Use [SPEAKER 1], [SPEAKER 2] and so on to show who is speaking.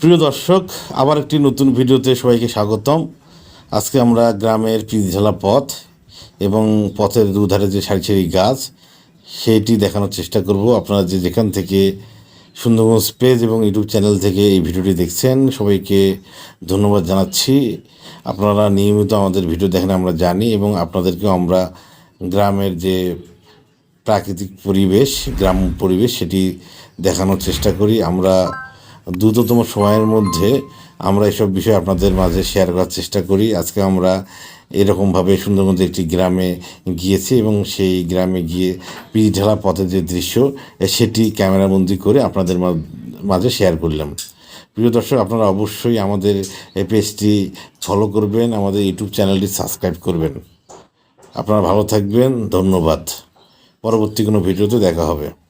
[SPEAKER 1] প্রিয় দর্শক, আবার একটি নতুন ভিডিওতে সবাইকে স্বাগতম। আজকে আমরা গ্রামের পিঁধঝালা পথ এবং পথের দুধারে যে সারি সারি গাছ সেইটি দেখানোর চেষ্টা করব। আপনারা যে যেখান থেকে সুন্দরবন পেজ এবং ইউটিউব চ্যানেল থেকে এই ভিডিওটি দেখছেন, সবাইকে ধন্যবাদ জানাচ্ছি। আপনারা নিয়মিত আমাদের ভিডিও দেখেন, আমরা জানি এবং আপনাদেরকেও আমরা গ্রামের যে প্রাকৃতিক পরিবেশ গ্রাম পরিবেশ, সেটি দেখানোর চেষ্টা করি। আমরা দ্রুততম সময়ের মধ্যে আমরা এসব বিষয় আপনাদের মাঝে শেয়ার করার চেষ্টা করি। আজকে আমরা এরকমভাবে সুন্দরবনের একটি গ্রামে গিয়েছি এবং সেই গ্রামে গিয়ে পিঠঢালা পথের যে দৃশ্য, সেটি ক্যামেরাবন্দি করে আপনাদের মাঝে শেয়ার করলাম। প্রিয় দর্শক, আপনারা অবশ্যই আমাদের পেজটি ফলো করবেন, আমাদের ইউটিউব চ্যানেলটি সাবস্ক্রাইব করবেন। আপনারা ভালো থাকবেন, ধন্যবাদ। পরবর্তী কোনো ভিডিওতে দেখা হবে।